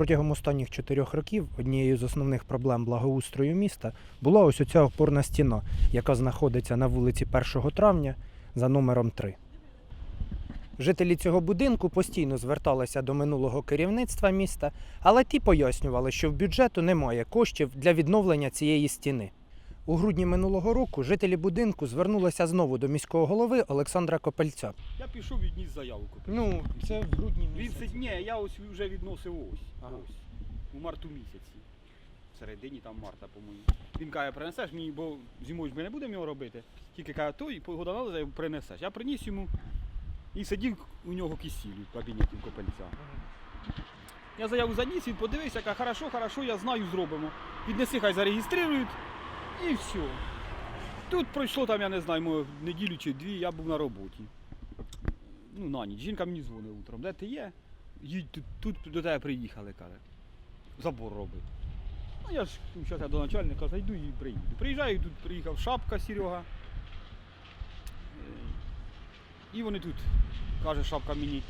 Протягом останніх чотирьох років однією з основних проблем благоустрою міста була ось оця опорна стіна, яка знаходиться на вулиці 1 травня за номером 3. Жителі цього будинку постійно зверталися до минулого керівництва міста, але ті пояснювали, що в бюджету немає коштів для відновлення цієї стіни. У грудні минулого року жителі будинку звернулися знову до міського голови Олександра Копельця. Я пішов відніс заявку. Ну, це в грудні Він ні, я ось вже відносив ось. Ага. Ось. У марту місяці. В середині там марта, по-моєму. Він каже, принесеш мені, бо зимою ж ми не будемо його робити. Тільки каже, той погода налазить, принесеш. Я приніс йому і сидів у нього кисіль у кабінеті в копельця. Я заяву заніс, він подивився, каже, хорошо, хорошо, я знаю, зробимо. Віднеси, хай зареєструють і все. Тут пройшло там, я не знаю, може, неділю чи дві, я був на роботі. Ну, на ніч. Жінка мені дзвонить утром. Де ти є? Їдь тут, тут до тебе приїхали, каже. Забор робить. Ну я ж зараз я до начальника зайду і приїду. Приїжджаю, тут приїхав шапка Серега. Е, І вони тут, каже шапка мені.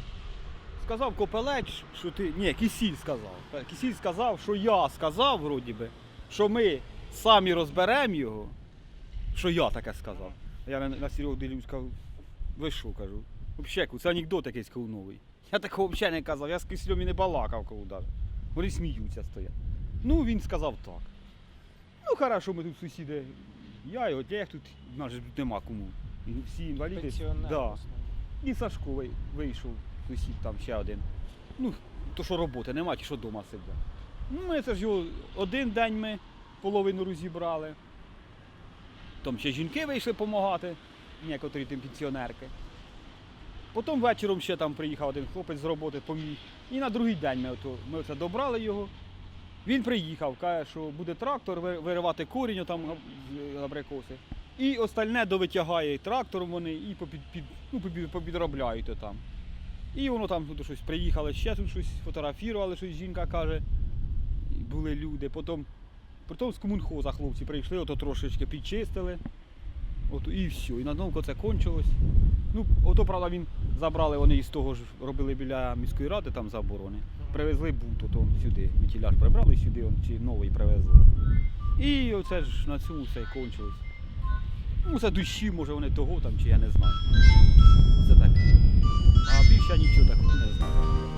Сказав Копелеч, що ти. Ні, Кисіль сказав. Кисіль сказав, що я сказав, вроді би, що ми самі розберемо його. Що я таке сказав. Я на, на Серегу дивлюсь, кажу, ви що кажу? Взагалі, це анекдот якийсь коли. Я такого взагалі не казав, я з Кисльом і не балакав коли даже. Вони сміються стоять. Ну, він сказав так. Ну, хорошо, ми тут сусіди. Я і Олег тут, в нас тут нема кому. І Всі інваліди. Да. І Сашковий вийшов, сусід там ще один. Ну, то що роботи нема, ті що вдома сидять. Ну, ми це ж його один день ми половину розібрали. Там ще жінки вийшли допомагати, некоторі тим пенсіонерки. Потім вечором ще там приїхав один хлопець з роботи, поміг. І на другий день ми, ото, ми оце добрали його. Він приїхав, каже, що буде трактор виривати корінь там абрикоси. І остальне довитягає трактором вони і попід, під, ну, попід, попідробляють там. І воно там тут щось приїхали, ще тут щось фотографували, щось жінка каже. Були люди. Потім, потім з комунхоза хлопці прийшли, ото трошечки підчистили. От, і все. І на одному це кончилось. Ну, ото, правда, він забрали, вони із того ж робили біля міської ради там заборони. Привезли бут ото сюди. Вітіляж прибрали сюди, он, чи новий привезли. І оце ж на цьому все кончилось. Ну, це душі, може вони того там, чи я не знаю. Це так. А більше я нічого такого не знаю.